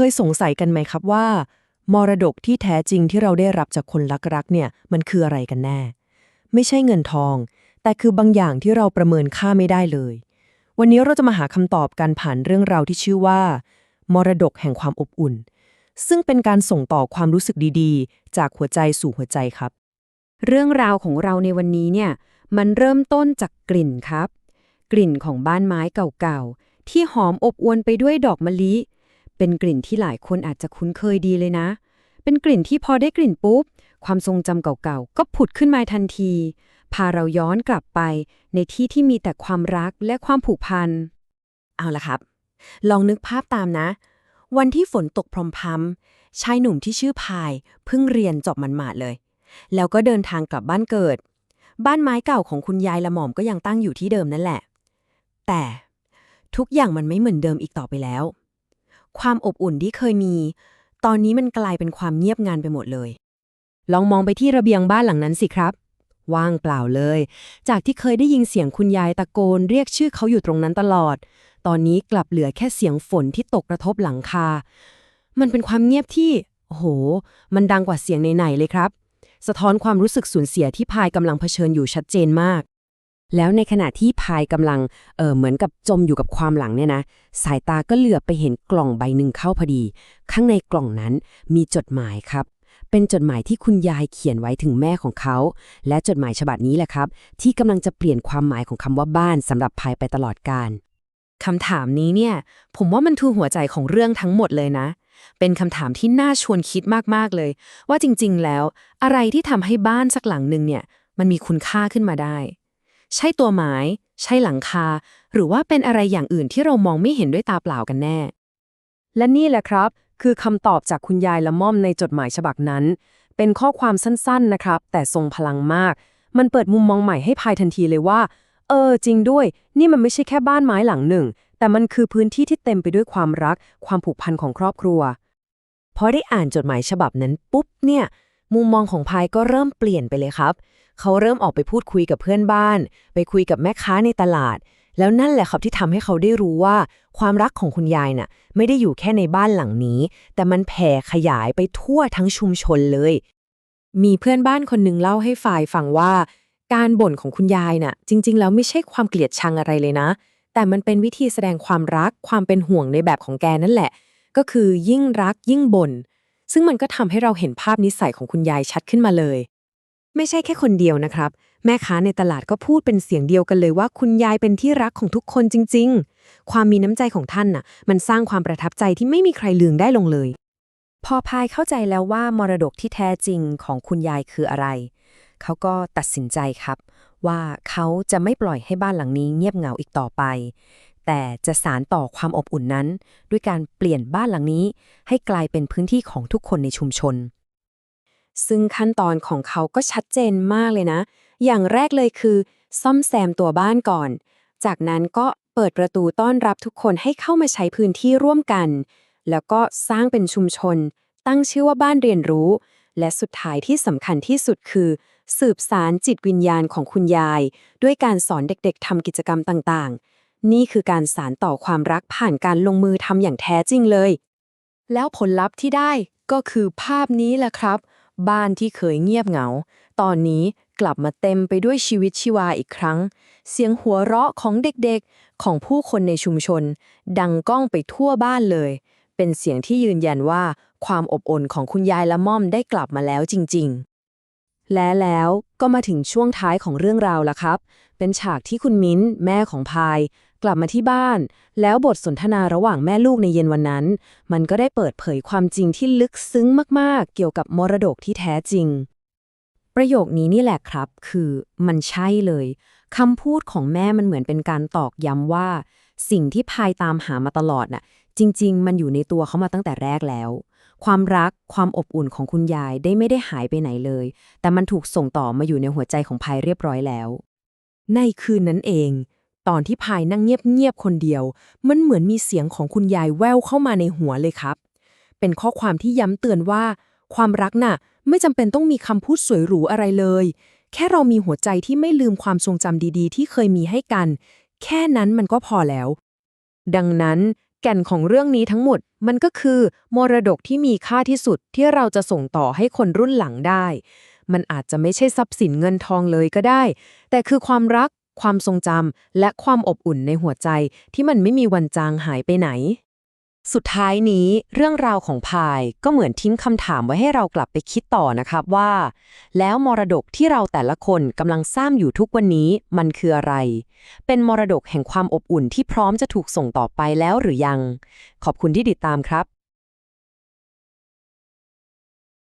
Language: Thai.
เคยสงสัยกันไหมครับว่า มรดกที่แท้จริงที่เราได้รับจากคนรักๆเนี่ยมันคืออะไรกันแน่ ไม่ใช่เงินทอง แต่คือบางอย่างที่เราประเมินค่าไม่ได้เลย วันนี้เราจะมาหาคำตอบกันผ่านเรื่องราวที่ชื่อว่า มรดกแห่งความอบอุ่น ซึ่งเป็นการส่งต่อความรู้สึกดีๆ จากหัวใจสู่หัวใจครับ เรื่องราวของเราในวันนี้เนี่ยมันเริ่มต้นจากกลิ่นครับ กลิ่นของบ้านไม้เก่าๆที่หอมอบอวลไปด้วยดอกมะลิ เป็นกลิ่นที่หลายคนอาจจะคุ้นเคยดีเลยนะ เป็นกลิ่นที่พอได้กลิ่นปุ๊บ ความทรงจำเก่าๆ ก็ผุดขึ้นมาทันที พาเราย้อนกลับไปในที่ที่มีแต่ความรักและความผูกพัน เอาละครับ ลองนึกภาพตามนะ วันที่ฝนตกพรำพำชายหนุ่มที่ชื่อพายเพิ่งเรียนจบมันหมาดเลย แล้วก็เดินทางกลับบ้านเกิด บ้านไม้เก่าของคุณยายละหม่อมก็ยังตั้งอยู่ที่เดิมนั่นแหละ แต่ทุกอย่างมันไม่เหมือนเดิมอีกต่อไปแล้ว ความอบอุ่นที่เคยมี ตอนนี้มันกลายเป็นความเงียบงันไปหมดเลย ลองมองไปที่ระเบียงบ้านหลังนั้นสิครับ ว่างเปล่าเลย จากที่เคยได้ยินเสียงคุณยายตะโกน เรียกชื่อเขาอยู่ตรงนั้นตลอด ตอนนี้กลับเหลือแค่เสียงฝนที่ตกกระทบหลังคา มันเป็นความเงียบที่ โอ้โห มันดังกว่าเสียงไหนๆเลยครับ สะท้อนความรู้สึกสูญเสียที่พายกำลังเผชิญอยู่ชัดเจนมาก แล้วในขณะที่พายกำลังเออเหมือนกับจมอยู่กับความหลังเนี่ยนะ สายตาก็เหลือบไปเห็นกล่องใบหนึ่งเข้าพอดี ข้างในกล่องนั้นมีจดหมายครับ เป็นจดหมายที่คุณยายเขียนไว้ถึงแม่ของเขา และจดหมายฉบับนี้แหละครับ ที่กำลังจะเปลี่ยนความหมายของคำว่าบ้านสำหรับพายไปตลอดกาลคำถามนี้เนี่ย ผมว่ามันคือหัวใจของเรื่องทั้งหมดเลยนะ เป็นคำถามที่น่าชวนคิดมากๆเลย ว่าจริง ๆ แล้ว อะไรที่ทำให้บ้านสักหลังหนึ่งเนี่ย มันมีคุณค่าขึ้นมาได้ ใช่ตัวไม้ ใช่หลังคา หรือว่าเป็นอะไรอย่างอื่นที่เรามองไม่เห็นด้วยตาเปล่ากันแน่ และนี่แหละครับ คือคำตอบจากคุณยายละม่อมในจดหมายฉบับนั้น เป็นข้อความสั้นๆนะครับ แต่ทรงพลังมาก มันเปิดมุมมองใหม่ให้พายทันทีเลยว่า เออ จริงด้วย นี่มันไม่ใช่แค่บ้านไม้หลังหนึ่ง แต่มันคือพื้นที่ที่เต็มไปด้วยความรัก ความผูกพันของครอบครัวพอได้อ่านจดหมายฉบับนั้นปุ๊บเนี่ย มุมมองของพายก็เริ่มเปลี่ยนไปเลยครับ เขาเริ่มออกไปพูดคุยกับเพื่อนบ้าน ไปคุยกับแม่ค้าในตลาด แล้วนั่นแหละครับที่ทำให้เขาได้รู้ว่า ความรักของคุณยายน่ะ ไม่ได้อยู่แค่ในบ้านหลังนี้ แต่มันแผ่ขยายไปทั่วทั้งชุมชนเลย มีเพื่อนบ้านคนหนึ่งเล่าให้ฝ่ายฟังว่า การบ่นของคุณยายน่ะ จริง ๆ แล้วไม่ใช่ความเกลียดชังอะไรเลยนะ แต่มันเป็นวิธีแสดงความรักความเป็นห่วงในแบบของแกนั่นแหละ ก็คือยิ่งรักยิ่งบ่นซึ่งมันก็ทำให้เราเห็นภาพนิสัยของคุณยายชัดขึ้นมาเลย ไม่ใช่แค่คนเดียวนะครับ แม่ค้าในตลาดก็พูดเป็นเสียงเดียวกันเลยว่าคุณยายเป็นที่รักของทุกคนจริง ๆ ความมีน้ำใจของท่านน่ะ มันสร้างความประทับใจที่ไม่มีใครลืมได้ลงเลย พอพายเข้าใจแล้วว่ามรดกที่แท้จริงของคุณยายคืออะไร เขาก็ตัดสินใจครับ ว่าเขาจะไม่ปล่อยให้บ้านหลังนี้เงียบเหงาอีกต่อไป แต่จะสารต่อความอบอุ่นนั้น ด้วยการเปลี่ยนบ้านหลังนี้ ให้กลายเป็นพื้นที่ของทุกคนในชุมชน ซึ่งขั้นตอนของเขาก็ชัดเจนมากเลยนะ อย่างแรกเลยคือ ซ่อมแซมตัวบ้านก่อน จากนั้นก็เปิดประตูต้อนรับทุกคนให้เข้ามาใช้พื้นที่ร่วมกัน แล้วก็สร้างเป็นชุมชน ตั้งชื่อว่าบ้านเรียนรู้ และสุดท้ายที่สำคัญที่สุดคือ สืบสารจิตวิญญาณของคุณยาย ด้วยการสอนเด็กๆทำกิจกรรมต่างๆ นี่คือการสารต่อความรักผ่านการลงมือทำอย่างแท้จริงเลย แล้วผลลัพธ์ที่ได้ก็คือภาพนี้แหละครับ บ้านที่เคยเงียบเหงา ตอนนี้กลับมาเต็มไปด้วยชีวิตชีวาอีกครั้ง เสียงหัวเราะของเด็กๆ ของผู้คนในชุมชน ดังก้องไปทั่วบ้านเลย เป็นเสียงที่ยืนยันว่า ความอบอุ่นของคุณยายละม่อมได้กลับมาแล้วจริงๆ และแล้วก็มาถึงช่วงท้ายของเรื่องราวละครับ เป็นฉากที่คุณมิ้น แม่ของพาย กลับมาที่บ้าน แล้วบทสนทนาระหว่างแม่ลูกในเย็นวันนั้น มันก็ได้เปิดเผยความจริงที่ลึกซึ้งมากๆ เกี่ยวกับมรดกที่แท้จริง ประโยคนี้นี่แหละครับ คือมันใช่เลยคำพูดของแม่มันเหมือนเป็นการตอกย้ำว่า สิ่งที่พายตามหามาตลอดน่ะ จริง ๆ มันอยู่ในตัวเขามาตั้งแต่แรกแล้ว ความรักความอบอุ่นของคุณยายได้ไม่ได้หายไปไหนเลย แต่มันถูกส่งต่อมาอยู่ในหัวใจของพายเรียบร้อยแล้ว ในคืนนั้นเอง ตอนที่พายนั่งเงียบๆคนเดียว มันเหมือนมีเสียงของคุณยายแว่วเข้ามาในหัวเลยครับ เป็นข้อความที่ย้ำเตือนว่า ความรักน่ะ ไม่จำเป็นต้องมีคำพูดสวยหรูอะไรเลย แค่เรามีหัวใจที่ไม่ลืมความทรงจำดีๆ ที่เคยมีให้กัน แค่นั้นมันก็พอแล้ว ดังนั้นแก่นของเรื่องนี้ทั้งหมดมันก็คือ มรดกที่มีค่าที่สุดที่เราจะส่งต่อให้คนรุ่นหลังได้ มันอาจจะไม่ใช่ทรัพย์สินเงินทองเลยก็ได้ แต่คือความรัก ความทรงจำและความอบอุ่นในหัวใจที่มันไม่มีวันจางหายไปไหน สุดท้ายนี้ เรื่องราวของพายก็เหมือนทิ้งคำถามไว้ให้เรากลับไปคิดต่อนะครับว่า แล้วมรดกที่เราแต่ละคนกำลังสร้างอยู่ทุกวันนี้มันคืออะไร เป็นมรดกแห่งความอบอุ่นที่พร้อมจะถูกส่งต่อไปแล้วหรือยัง ขอบคุณที่ติดตามครับ